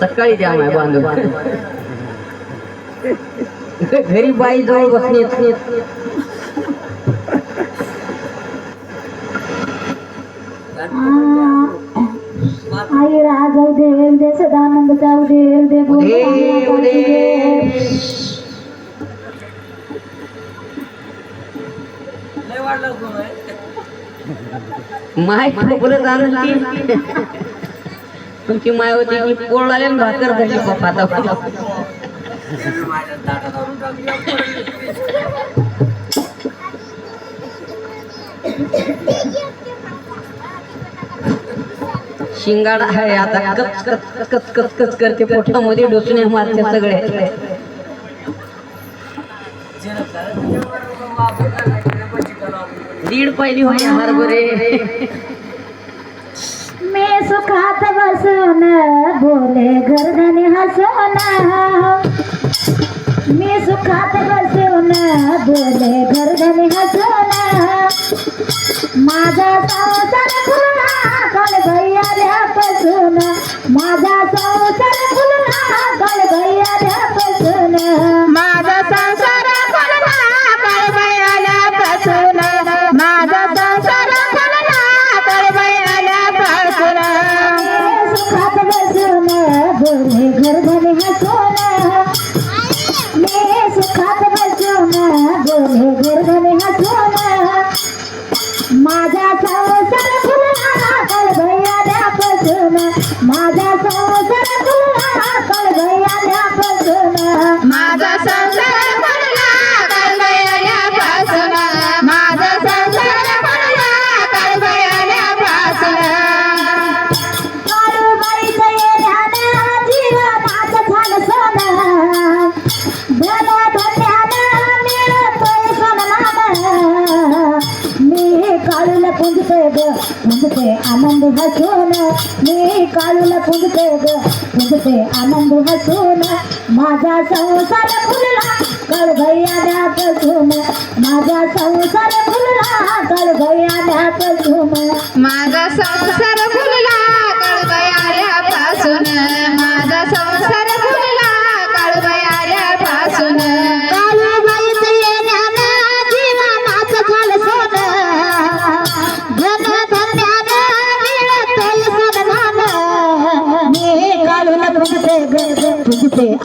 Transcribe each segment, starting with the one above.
सकाळी द्या माय बांधव घरी बाई जवळ बसणे आई राजाऊ देव दे सदानंद जाऊ देव दे उदे उदे माय खोबरं आणून तुमची माय होती की पोळ आले भाकर झाली आता. शिंगाडा आहे आता. कच कच कच कच कच करते. पोटामध्ये डोसण्या मारते सगळे. दीड पहिली होय हरभरे मी सुखात बसून बोले गर्दनी हसून मी सुखात बसून बोले गर्दनी हसून माझा संसार काळूला पुंजते ग. पुंजते आनंद हसून मी काळूला पुंजते ग. पुंजते आनंद हसून माझा संसार फुलला कळभयाल्यापासून माझा संसार फुलला कळभयाल्यापासून माझा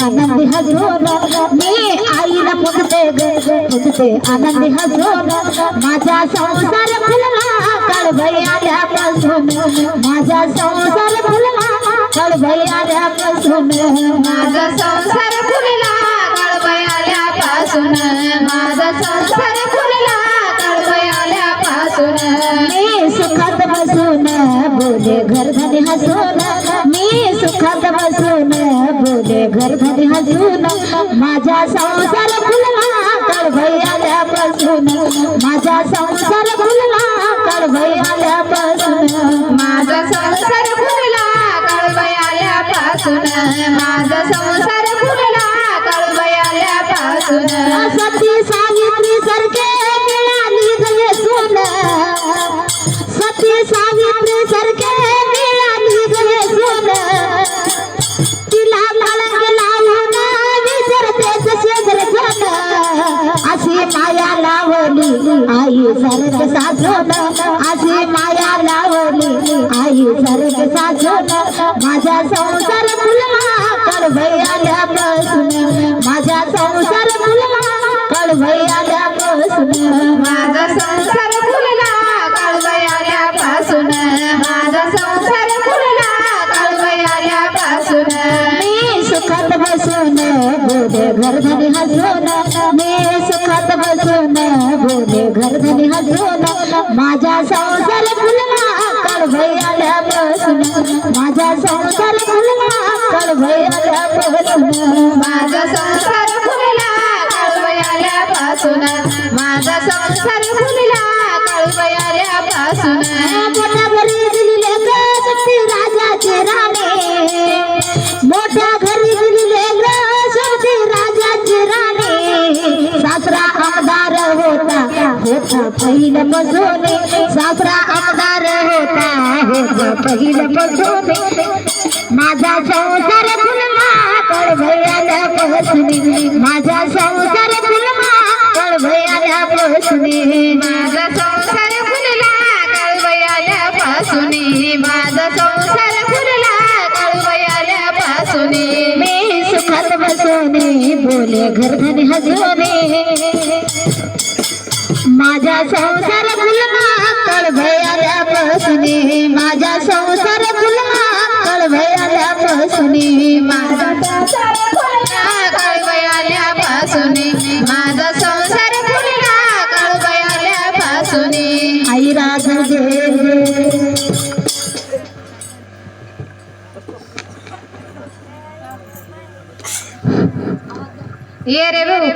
आनंदी हसून मी आईला पुजते आनंदी हसून माझा संसार फुलला काळभई माझा संसार फुलला काळभई संसार फुलला काळबाई आल्यापासून माझा संसार फुलला मी सुखात बसून बोले घरधनी हसून बोले घरधनी हसून संसार फुलला कळभई आल्यापासून माझा संसार फुलला कळभई आल्यापासून माझा संसार फुलला काळबाई आल्यापासून माझा संसार फुलला काळबाई आल्यापासून सती सावित्री सारखे लावली. आई सरक साजून अशी माया लावली. आई सरक साजून माझा संसार फुलला आल्यापासून माझा संसार फुलला आल्यापासून माझा संसार फुलला आल्यापासून माझा संसार फुलला आल्यापासून मी सुखात बसून बोले घरधनी हसून बोले घरधनी हसून माझा संसार फुलला संसार माझा संसार फुलला आल्यापासून माझा संसार फुलला आल्यापासून शक्ती राजाचे राणे सासरा आमदार होता होता पहिलं मजोने माझा संसार फुलला कळभयाल्यापासून माझा संसार फुलला कळभयाल्यापासून माझा संसार फुलला कळभयाला आल्यापासून माझा संसार फुलला काळूबाई आल्यापासून मी. सुखात बसवणे बोले घरधनी हसवणे माझा संसार फुलमा कळभयाल्या बसने माझा संसार फुलमा कळभयाल्या माझा संसार फुलमा कळभयाल्या आई राजा ये रे भाऊ.